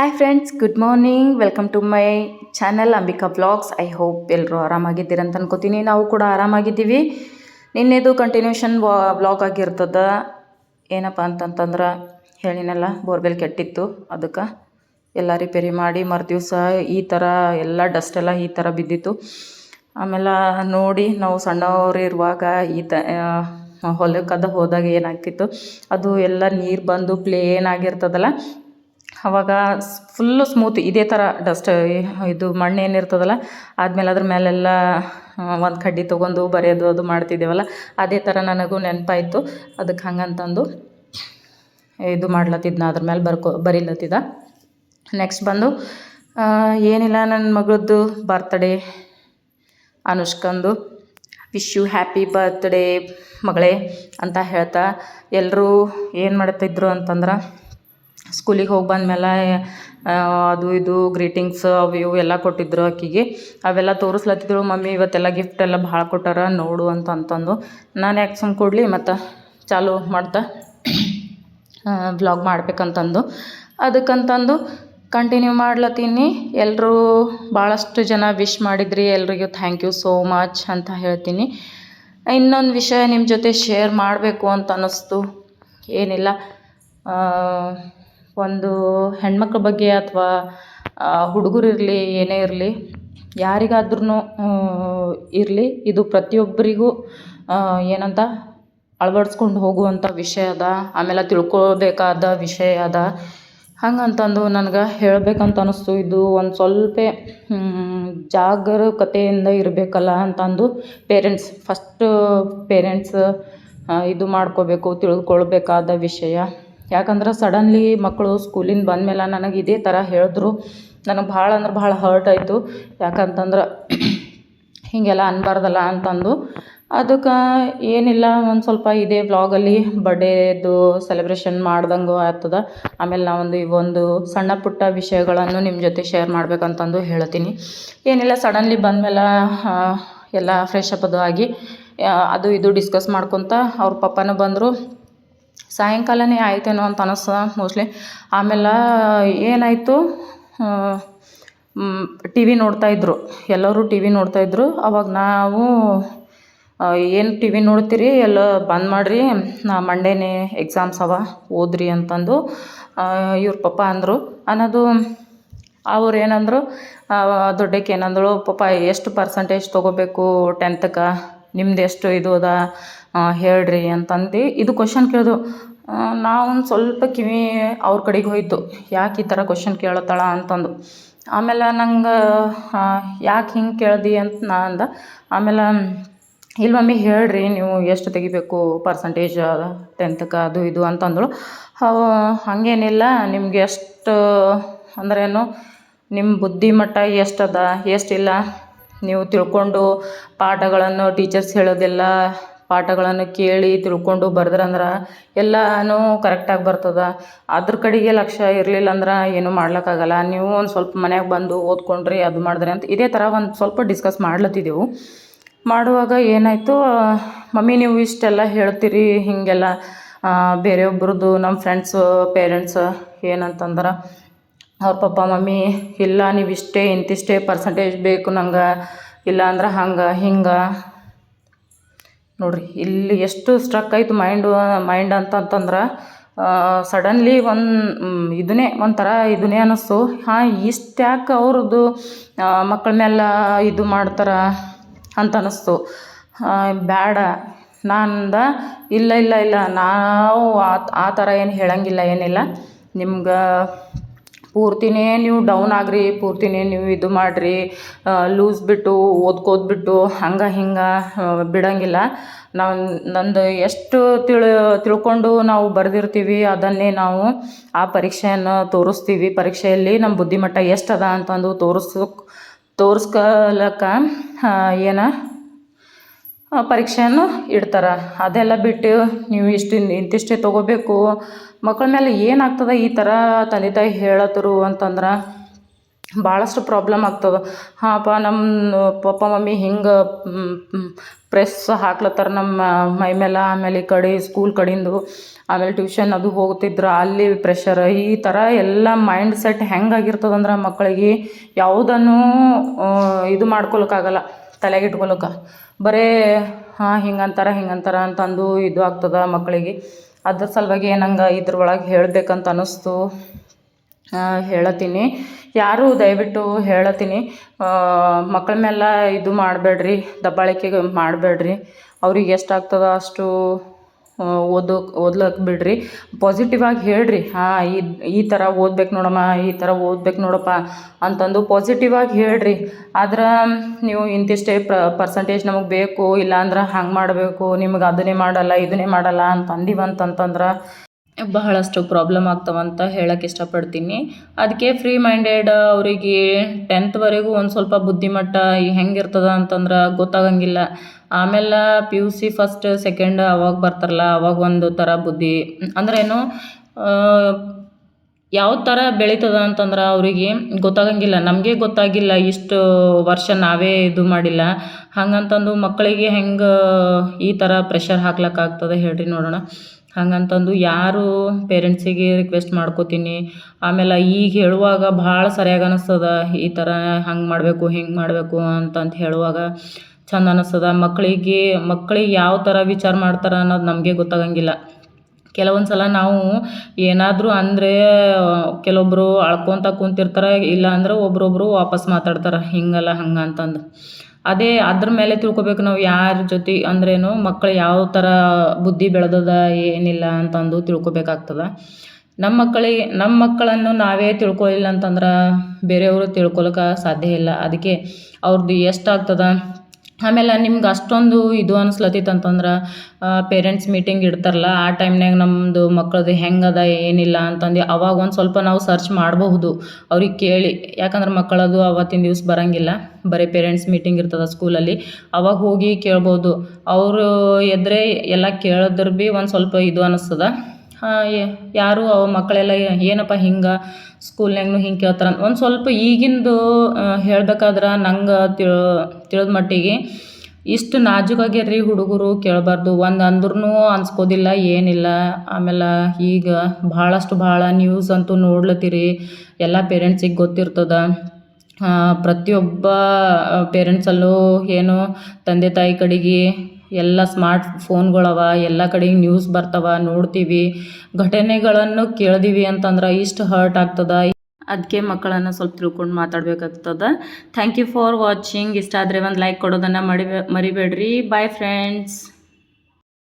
Hi friends good morning welcome to my channel Ambika blogs I hope ಎಲ್ಲರೂ ಆರಾಮಾಗಿದ್ದೀರಂತ ಅನ್ಕೋತೀನಿ. ನಾವು ಕೂಡ ಆರಾಮಾಗಿದ್ದೀವಿ. ನಿನ್ನೆದು ಕಂಟಿನ್ಯೂಷನ್ ಬ್ಲಾಗ್ ಆಗಿರ್ತದ. ಏನಪ್ಪ ಅಂತಂತಂದ್ರೆ, ಹೇಳಿನಲ್ಲ, ಬೋರ್ವೆಲ್ ಕೆಟ್ಟಿತ್ತು. ಅದಕ್ಕೆ ಎಲ್ಲ ರಿಪೇರಿ ಮಾಡಿ, ಮರುದಿವ್ಸ ಈ ಥರ ಎಲ್ಲ ಡಸ್ಟ್ ಎಲ್ಲ ಈ ಥರ ಬಿದ್ದಿತ್ತು. ಆಮೇಲೆ ನೋಡಿ, ನಾವು ಸಣ್ಣವ್ರು ಇರುವಾಗ ಈ ತ ಹೊಲಕ್ಕದ ಹೋದಾಗ ಏನಾಗ್ತಿತ್ತು? ಅದು ಎಲ್ಲ ನೀರು ಬಂದು ಪ್ಲೇನ್ ಆಗಿರ್ತದಲ್ಲ? ಅವಾಗ ಫುಲ್ಲು ಸ್ಮೂತ್ ಇದೇ ಥರ ಡಸ್ಟ್ ಇದು ಮಣ್ಣು ಏನಿರ್ತದಲ್ಲ, ಆದಮೇಲೆ ಅದ್ರ ಮೇಲೆಲ್ಲ ಒಂದು ಕಡ್ಡಿ ತೊಗೊಂಡು ಬರೆಯೋದು ಅದು ಮಾಡ್ತಿದ್ದೇವಲ್ಲ, ಅದೇ ಥರ ನನಗೂ ನೆನಪಾಯಿತು. ಅದಕ್ಕೆ ಹಂಗಂತಂದು ಇದು ಮಾಡ್ಲತ್ತಿದ್ನ, ಅದ್ರ ಮೇಲೆ ಬರ್ಕೊ ಬರೀಲತ್ತಿದ್ದ ನೆಕ್ಸ್ಟ್ ಬಂದು ಏನಿಲ್ಲ ನನ್ನ ಮಗಳದ್ದು ಬರ್ತಡೇ ಅನುಷ್ಕಂದು. ವಿಶ್ ಯು ಹ್ಯಾಪಿ ಬರ್ತ್ಡೇ ಮಗಳೇ ಅಂತ ಹೇಳ್ತಾ ಎಲ್ಲರೂ ಏನು ಮಾಡ್ತಿದ್ರು ಅಂತಂದ್ರೆ ಸ್ಕೂಲಿಗೆ ಹೋಗಿ ಬಂದಮೇಲೆ ಅದು ಇದು ಗ್ರೀಟಿಂಗ್ಸ್ ಅವು ಇವು ಎಲ್ಲ ಕೊಟ್ಟಿದ್ರು ಆಕಿಗೆ ಅವೆಲ್ಲ ತೋರಿಸ್ಲತ್ತಿದ್ರು, ಮಮ್ಮಿ, ಇವತ್ತೆಲ್ಲ ಗಿಫ್ಟ್ ಎಲ್ಲ ಭಾಳ ಕೊಟ್ಟಾರ, ನೋಡು ಅಂತ ಅಂತಂದು. ನಾನು ಯಾಕೆ ಸುಮ್ಮ ಕೊಡಲಿ, ಮತ್ತು ಚಾಲು ಮಾಡ್ತಾ ಬ್ಲಾಗ್ ಮಾಡ್ಬೇಕಂತಂದು. ಅದಕ್ಕಂತಂದು ಕಂಟಿನ್ಯೂ ಮಾಡ್ಲತ್ತೀನಿ. ಎಲ್ಲರೂ ಭಾಳಷ್ಟು ಜನ ವಿಶ್ ಮಾಡಿದ್ರಿ, ಎಲ್ರಿಗೂ ಥ್ಯಾಂಕ್ ಯು ಸೋ ಮಚ್ ಅಂತ ಹೇಳ್ತೀನಿ. ಇನ್ನೊಂದು ವಿಷಯ ನಿಮ್ಮ ಜೊತೆ ಶೇರ್ ಮಾಡಬೇಕು ಅಂತ ಅನ್ನಿಸ್ತು. ಏನಿಲ್ಲ ಒಂದು ಹೆಣ್ಮಕ್ಳ ಬಗ್ಗೆ ಅಥವಾ ಹುಡುಗರು ಇರಲಿ, ಏನೇ ಇರಲಿ ಯಾರಿಗಾದ್ರೂ ಇರಲಿ, ಇದು ಪ್ರತಿಯೊಬ್ಬರಿಗೂ ಏನಂತ, ಅಳವಡಿಸ್ಕೊಂಡು ಹೋಗುವಂಥ ವಿಷಯ ಅದ. ಆಮೇಲೆ ತಿಳ್ಕೊಳ್ಬೇಕಾದ ವಿಷಯ ಅದ. ಹಂಗಂತಂದು ನನಗೆ ಹೇಳಬೇಕಂತ ಅನ್ನಿಸ್ತು ಇದು ಒಂದು ಸ್ವಲ್ಪ ಜಾಗರೂಕತೆಯಿಂದ ಇರಬೇಕಲ್ಲ ಅಂತಂದು ಪೇರೆಂಟ್ಸ್ ಫಸ್ಟ್ ಪೇರೆಂಟ್ಸ್ ಇದು ಮಾಡ್ಕೋಬೇಕು, ತಿಳ್ಕೊಳ್ಬೇಕಾದ ವಿಷಯ. ಯಾಕಂದ್ರೆ ಸಡನ್ಲಿ ಮಕ್ಕಳು ಸ್ಕೂಲಿಂದ ಬಂದಮೇಲೆ ನನಗೆ ಇದೇ ಥರ ಹೇಳಿದ್ರು. ನನಗೆ ಭಾಳ ಅಂದ್ರೆ ಭಾಳ ಹರ್ಟ್ ಆಯಿತು. ಯಾಕಂತಂದ್ರೆ ಹೀಗೆಲ್ಲ ಅನ್ಬಾರ್ದಲ್ಲ ಅಂತಂದು. ಅದಕ್ಕೆ ಏನಿಲ್ಲ, ಒಂದು ಸ್ವಲ್ಪ ಇದೇ ಬ್ಲಾಗಲ್ಲಿ ಬರ್ಡೇದು ಸೆಲೆಬ್ರೇಷನ್ ಮಾಡ್ದಂಗೂ ಆಗ್ತದ. ಆಮೇಲೆ ನಾವೊಂದು ಇವೊಂದು ಸಣ್ಣ ಪುಟ್ಟ ವಿಷಯಗಳನ್ನು ನಿಮ್ಮ ಜೊತೆ ಶೇರ್ ಮಾಡ್ಬೇಕಂತಂದು ಹೇಳ್ತೀನಿ. ಏನಿಲ್ಲ ಸಡನ್ಲಿ ಬಂದಮೇಲೆ ಎಲ್ಲ ಫ್ರೆಶ್ ಅಪ್ ಅದು ಆಗಿ ಅದು ಇದು ಡಿಸ್ಕಸ್ ಮಾಡ್ಕೊತ ಅವ್ರ ಪಪ್ಪನೂ ಬಂದರು. ಸಾಯಂಕಾಲನೇ ಆಯ್ತೇನೋ ಅಂತ ಅನಿಸ್ತದ ಮೋಸ್ಟ್ಲಿ ಆಮೇಲೆ ಏನಾಯಿತು ಟಿ ವಿ ನೋಡ್ತಾಯಿದ್ರು ಎಲ್ಲರೂ ಟಿ ವಿ ನೋಡ್ತಾಯಿದ್ರು ಅವಾಗ ನಾವು ಏನು ಟಿ ವಿ ನೋಡ್ತೀರಿ? ಎಲ್ಲ ಬಂದ್ ಮಾಡಿರಿ, ನಾ ಮಂಡೇನೇ ಎಕ್ಸಾಮ್ಸ್ ಅವ, ಓದ್ರಿ ಅಂತಂದು ಇವ್ರ ಪಪ್ಪ ಅಂದರು. ಅನ್ನೋದು ಅವ್ರು ಏನಂದರು ದೊಡ್ಡಕ್ಕೆ ಏನಂದಳು ಪಪ್ಪ, ಎಷ್ಟು ಪರ್ಸಂಟೇಜ್ ತೊಗೋಬೇಕು ಟೆಂತ್ಗೆ ನಿಮ್ದು ಎಷ್ಟು ಇದು ಅದ? ಹೇಳ್ರಿ ಅಂತಂದು ಇದು ಕ್ವಶನ್ ಕೇಳಿದ್ರು ನಾವು ಒಂದು ಸ್ವಲ್ಪ ಕಿವಿ ಅವ್ರ ಕಡೆಗೆ ಹೋಯ್ತು. ಯಾಕೆ ಈ ಥರ ಕ್ವಶನ್ ಕೇಳತ್ತಾಳ ಅಂತಂದು. ಆಮೇಲೆ ನಂಗೆ ಯಾಕೆ ಹಿಂಗೆ ಕೇಳ್ದಿ ಅಂತ ನಾ ಅಂದ, ಆಮೇಲೆ ಇಲ್ಲಿ ಮಮ್ಮಿ ಹೇಳ್ರಿ ನೀವು ಎಷ್ಟು ತೆಗಿಬೇಕು ಪರ್ಸಂಟೇಜ್ ಟೆಂತ್ಕ ಅದು ಇದು ಅಂತಂದಳು. ಅವು ಹಾಗೇನಿಲ್ಲ ನಿಮ್ಗೆ ಎಷ್ಟು, ಅಂದ್ರೇನು ನಿಮ್ಮ ಬುದ್ಧಿಮಟ್ಟ ಎಷ್ಟದ ಎಷ್ಟಿಲ್ಲ ನೀವು ತಿಳ್ಕೊಂಡು ಪಾಠಗಳನ್ನು ಟೀಚರ್ಸ್ ಹೇಳೋದೆಲ್ಲ ಪಾಠಗಳನ್ನು ಕೇಳಿ ತಿಳ್ಕೊಂಡು ಬರ್ದ್ರಂದ್ರೆ ಎಲ್ಲನೂ ಕರೆಕ್ಟಾಗಿ ಬರ್ತದೆ. ಅದ್ರ ಕಡೆಗೆ ಲಕ್ಷ್ಯ ಇರಲಿಲ್ಲ ಅಂದ್ರೆ ಏನೂ ಮಾಡ್ಲಿಕ್ಕಾಗಲ್ಲ. ನೀವು ಒಂದು ಸ್ವಲ್ಪ ಮನ್ಯಾಗ ಬಂದು ಓದ್ಕೊಂಡ್ರಿ, ಅದು ಮಾಡಿದ್ರಿ ಅಂತ ಇದೇ ಥರ ಒಂದು ಸ್ವಲ್ಪ ಡಿಸ್ಕಸ್ ಮಾಡ್ಲತ್ತಿದ್ದೆವು ಮಾಡುವಾಗ ಏನಾಯಿತು, ಮಮ್ಮಿ ನೀವು ಇಷ್ಟೆಲ್ಲ ಹೇಳ್ತೀರಿ, ಹೀಗೆಲ್ಲ ಬೇರೆ ಬೇರೆಯೊಬ್ರದ್ದು ನಮ್ಮ ಫ್ರೆಂಡ್ಸು ಪೇರೆಂಟ್ಸ್ ಏನಂತಂದ್ರೆ, ಅವ್ರ ಪಪ್ಪ ಮಮ್ಮಿ, ಇಲ್ಲ, ನೀವು ಇಷ್ಟೇ, ಇಂತಿಷ್ಟೇ ಪರ್ಸಂಟೇಜ್ ಬೇಕು ನಂಗೆ ಇಲ್ಲ ಅಂದ್ರೆ ಹಂಗೆ, ಹಿಂಗೆ ನೋಡ್ರಿ, ಇಲ್ಲಿ ಎಷ್ಟು ಸ್ಟ್ರಕ್ ಆಯಿತು ಮೈಂಡು ಮೈಂಡ್ ಅಂತಂತಂದ್ರೆ ಸಡನ್ಲಿ ಒಂದು ಇದನ್ನೇ, ಒಂಥರ ಇದನ್ನೇ ಅನ್ನಿಸ್ತು ಹಾಂ, ಇಷ್ಟು ಯಾಕೆ ಅವ್ರದ್ದು ಮಕ್ಕಳ ಮೇಲೆ ಇದು ಮಾಡ್ತಾರೆ ಅಂತ ಅನ್ನಿಸ್ತು ಬೇಡ ನಾನಂದ, ಇಲ್ಲ ಇಲ್ಲ ಇಲ್ಲ, ನಾವು ಆ ಆ ಥರ ಏನು ಹೇಳಂಗಿಲ್ಲ, ಏನಿಲ್ಲ. ನಿಮ್ಗೆ ಪೂರ್ತಿನೇ ನೀವು ಡೌನ್ ಆಗ್ರಿ ಪೂರ್ತಿನೇ ನೀವು ಇದು ಮಾಡಿರಿ ಲೂಸ್ ಬಿಟ್ಟು ಓದ್ಕೋದ್ಬಿಟ್ಟು ಹಂಗೆ ಹಿಂಗೆ ಬಿಡಂಗಿಲ್ಲ. ನಾವು ನಂದು ಎಷ್ಟು ತಿಳಿ ತಿಳ್ಕೊಂಡು ನಾವು ಬರೆದಿರ್ತೀವಿ ಅದನ್ನೇ ನಾವು ಆ ಪರೀಕ್ಷೆಯನ್ನು ತೋರಿಸ್ತೀವಿ. ಪರೀಕ್ಷೆಯಲ್ಲಿ ನಮ್ಮ ಬುದ್ಧಿಮಟ್ಟ ಎಷ್ಟದ ಅಂತಂದು ತೋರಿಸ್ ತೋರಿಸ್ಕಲಕ್ಕ ಏನು ಪರೀಕ್ಷೆಯನ್ನು ಇಡ್ತಾರೆ. ಅದೆಲ್ಲ ಬಿಟ್ಟು ನೀವು ಇಷ್ಟು ಇಂತಿಷ್ಟೇ ತೊಗೋಬೇಕು. ಮಕ್ಕಳ ಮೇಲೆ ಏನಾಗ್ತದೆ ಈ ಥರ ತಂದೆ ತಾಯಿ ಹೇಳತ್ತರು ಅಂತಂದ್ರೆ ಭಾಳಷ್ಟು ಪ್ರಾಬ್ಲಮ್ ಆಗ್ತದೆ. ಹಾಂಪ್ಪ ನಮ್ಮ ಪಪ್ಪ, ಮಮ್ಮಿ ಹಿಂಗೆ ಪ್ರೆಸ್ ಹಾಕ್ಲತ್ತಾರ ನಮ್ಮ ಮೈ ಮೇಲೆ, ಆಮೇಲೆ ಈ ಕಡೆ ಸ್ಕೂಲ್ ಕಡೆಂದು, ಆಮೇಲೆ ಟ್ಯೂಷನ್ ಅದು ಹೋಗ್ತಿದ್ರು, ಅಲ್ಲಿ ಪ್ರೆಷರ್ ಈ ಥರ ಎಲ್ಲ ಮೈಂಡ್ ಸೆಟ್ ಹೆಂಗಾಗಿರ್ತದಂದ್ರೆ ಮಕ್ಕಳಿಗೆ ಯಾವುದನ್ನು ಇದು ಮಾಡ್ಕೊಳಕ್ಕಾಗಲ್ಲ. ತಲೆಗೆ ಇಟ್ಕೊಳಕ್ಕೆ ಬರೇ, ಹಾಂ ಹಿಂಗೆ ಹಿಂಗಂತಾರ ಹಿಂಗೆ ಅಂತಾರೆ ಅಂತಂದು ಇದು ಆಗ್ತದೆ ಮಕ್ಕಳಿಗೆ ಅದ್ರ ಸಲುವಾಗಿ ನಂಗೆ ಇದ್ರೊಳಗೆ ಹೇಳಬೇಕಂತ ಅನ್ನಿಸ್ತು ಹೇಳತ್ತೀನಿ ಯಾರು ದಯವಿಟ್ಟು ಹೇಳತ್ತೀನಿ ಮಕ್ಕಳ ಮೇಲೆ ಇದು ಮಾಡಬೇಡ್ರಿ, ದಬ್ಬಾಳಿಕೆ ಮಾಡಬೇಡ್ರಿ. ಅವ್ರಿಗೆ ಎಷ್ಟು ಆಗ್ತದೆ ಅಷ್ಟು ಓದೋಕೆ ಓದ್ಲಕ್ಕೆ ಬಿಡ್ರಿ. ಪಾಸಿಟಿವ್ ಆಗಿ ಹೇಳಿರಿ. ಹಾಂ, ಈ ಈ ಥರ ಓದ್ಬೇಕು ನೋಡಮ್ಮ, ಈ ಥರ ಓದ್ಬೇಕು ನೋಡಪ್ಪ ಅಂತಂದು ಪಾಸಿಟಿವ್ ಆಗಿ ಹೇಳಿರಿ. ಆದ್ರೆ, ನೀವು ಇಂತಿಷ್ಟೇ ಪರ್ಸೆಂಟೇಜ್ ನಮಗೆ ಬೇಕು, ಇಲ್ಲಾಂದ್ರೆ ಹಂಗೆ ಮಾಡಬೇಕು, ನಿಮ್ಗೆ ಅದನ್ನೇ ಮಾಡಲ್ಲ, ಇದನ್ನೇ ಮಾಡಲ್ಲ ಅಂತ ಅಂದಿವಂತಂತಂದ್ರೆ ಬಹಳಷ್ಟು ಪ್ರಾಬ್ಲಮ್ ಆಗ್ತಾವಂತ ಹೇಳಕ್ಕೆ ಇಷ್ಟಪಡ್ತೀನಿ. ಅದಕ್ಕೆ ಫ್ರೀ ಮೈಂಡೆಡ್ ಅವರಿಗೆ ಟೆಂತ್ವರೆಗೂ ಒಂದು ಸ್ವಲ್ಪ ಬುದ್ಧಿಮಟ್ಟ ಹೆಂಗಿರ್ತದ ಅಂತಂದ್ರೆ ಗೊತ್ತಾಗಂಗಿಲ್ಲ. ಆಮೇಲೆ P U C first second ಅವಾಗ ಬರ್ತಾರಲ್ಲ, ಅವಾಗ ಒಂದು ಥರ ಬುದ್ಧಿ. ಅಂದ್ರೇನು ಯಾವ ಥರ ಬೆಳೀತದ ಅಂತಂದ್ರೆ ಅವರಿಗೆ ಗೊತ್ತಾಗಂಗಿಲ್ಲ. ನಮಗೆ ಗೊತ್ತಾಗಿಲ್ಲ ಇಷ್ಟು ವರ್ಷ ನಾವೇ ಇದು ಮಾಡಿಲ್ಲ. ಹಂಗಂತಂದು ಮಕ್ಕಳಿಗೆ ಹೆಂಗೆ ಈ ಥರ ಪ್ರೆಷರ್ ಹಾಕ್ಲಿಕ್ಕಾಗ್ತದೆ ಹೇಳ್ರಿ ನೋಡೋಣ. ಹಂಗಂತಂದು ಯಾರು ಪೇರೆಂಟ್ಸಿಗೆ ರಿಕ್ವೆಸ್ಟ್ ಮಾಡ್ಕೋತೀನಿ. ಆಮೇಲೆ ಈಗ ಹೇಳುವಾಗ ಭಾಳ ಸರಿಯಾಗಿ ಅನ್ನಿಸ್ತದ ಈ ಥರ ಹಂಗೆ ಮಾಡಬೇಕು, ಹಿಂಗೆ ಮಾಡಬೇಕು ಅಂತಂತ ಹೇಳುವಾಗ ಚಂದ ಅನ್ನಿಸ್ತದ ಮಕ್ಕಳಿಗೆ ಮಕ್ಕಳಿಗೆ ಯಾವ ಥರ ವಿಚಾರ ಮಾಡ್ತಾರೆ ಅನ್ನೋದು ನಮಗೆ ಗೊತ್ತಾಗಂಗಿಲ್ಲ. ಕೆಲವೊಂದು ಸಲ ನಾವು ಏನಾದರೂ ಅಂದರೆ ಕೆಲವೊಬ್ಬರು ಅಳ್ಕೊತ ಕುಂತಿರ್ತಾರೆ ಇಲ್ಲ ಅಂದ್ರೆ ಒಬ್ರೊಬ್ಬರು ವಾಪಸ್ ಮಾತಾಡ್ತಾರೆ, ಹಿಂಗಲ್ಲ ಹಂಗೆ ಅಂತಂದು ಅದೇ ಅದ್ರ ಮೇಲೆ ತಿಳ್ಕೊಬೇಕು ನಾವು ಯಾರ ಜೊತೆ ಅಂದ್ರೇನು ಮಕ್ಳು ಯಾವ ಥರ ಬುದ್ಧಿ ಬೆಳೆದದ ಏನಿಲ್ಲ ಅಂತಂದು ತಿಳ್ಕೊಬೇಕಾಗ್ತದೆ. ನಮ್ಮ ಮಕ್ಕಳಿಗೆ ನಮ್ಮ ಮಕ್ಕಳನ್ನು ನಾವೇ ತಿಳ್ಕೊಳ್ಳಿಲ್ಲ ಅಂತಂದ್ರೆ ಬೇರೆಯವರು ತಿಳ್ಕೊಳಕ್ಕೆ ಸಾಧ್ಯ ಇಲ್ಲ. ಅದಕ್ಕೆ ಅವ್ರದ್ದು ಎಷ್ಟಾಗ್ತದೆ ಆಮೇಲೆ ನಿಮ್ಗೆ ಅಷ್ಟೊಂದು ಇದು ಅನಿಸ್ಲತ್ತಿತ್ತು ಅಂತಂದ್ರೆ ಪೇರೆಂಟ್ಸ್ ಮೀಟಿಂಗ್ ಇಡ್ತಾರಲ್ಲ, ಆ ಟೈಮ್ನಾಗ ನಮ್ಮದು ಮಕ್ಕಳದು ಹೆಂಗದ ಏನಿಲ್ಲ ಅಂತಂದು, ಅವಾಗ ಒಂದು ಸ್ವಲ್ಪ ನಾವು ಸರ್ಚ್ ಮಾಡಬಹುದು, ಅವ್ರಿಗೆ ಕೇಳಿ. ಯಾಕಂದ್ರೆ ಮಕ್ಕಳದು ಅವತ್ತಿನ ದಿವ್ಸ ಬರೋಂಗಿಲ್ಲ, ಬರೀ ಪೇರೆಂಟ್ಸ್ ಮೀಟಿಂಗ್ ಇರ್ತದೆ ಸ್ಕೂಲಲ್ಲಿ ಅವಾಗ ಹೋಗಿ ಕೇಳ್ಬೋದು. ಅವರು ಎದ್ರೆ ಎಲ್ಲ ಕೇಳಿದ್ರೆ ಭೀ ಒಂದು ಸ್ವಲ್ಪ ಇದು ಅನ್ನಿಸ್ತದ ಯಾರು ಅವ ಮಕ್ಕಳೆಲ್ಲ ಏನಪ್ಪ ಹಿಂಗೆ ಸ್ಕೂಲ್ನಾಗೂ ಹಿಂಗೆ ಕೇಳ್ತಾರೆ ಒಂದು ಸ್ವಲ್ಪ ಈಗಿಂದು ಹೇಳ್ಬೇಕಾದ್ರೆ ನಂಗೆ ತಿಳ್, ತಿಳಿದ ಮಟ್ಟಿಗೆ ಇಷ್ಟು ರೀ ಹುಡುಗರು ಕೇಳಬಾರ್ದು. ಒಂದು ಅಂದ್ರೂ ಅನ್ಸ್ಕೋದಿಲ್ಲ, ಏನಿಲ್ಲ. ಆಮೇಲೆ ಈಗ ಭಾಳಷ್ಟು ಭಾಳ ನ್ಯೂಸ್ ಅಂತೂ ನೋಡ್ಲತ್ತೀರಿ. ಎಲ್ಲ ಪೇರೆಂಟ್ಸಿಗೆ ಗೊತ್ತಿರ್ತದೆ. ಪ್ರತಿಯೊಬ್ಬ ಪೇರೆಂಟ್ಸಲ್ಲೂ ಏನು ತಂದೆ ತಾಯಿ ಕಡೆಗೆ ಎಲ್ಲ ಸ್ಮಾರ್ಟ್ ಫೋನ್ಗಳವ, ಎಲ್ಲ ಕಡೆ ನ್ಯೂಸ್ ಬರ್ತಾವ, ನೋಡ್ತೀವಿ. ಘಟನೆಗಳನ್ನು ಕೇಳ್ದೀವಿ ಅಂತಂದ್ರೆ ಇಷ್ಟು ಹರ್ಟ್ ಆಗ್ತದ. ಅದಕ್ಕೆ ಮಕ್ಕಳನ್ನು ಸ್ವಲ್ಪ ತಿಳ್ಕೊಂಡು ಮಾತಾಡ್ಬೇಕಾಗ್ತದ. ಥ್ಯಾಂಕ್ ಯು ಫಾರ್ ವಾಚಿಂಗ್ ಇಷ್ಟ ಆದರೆ ಒಂದು ಲೈಕ್ ಕೊಡೋದನ್ನು ಮರಿಬೇಡ್ರಿ. Bye friends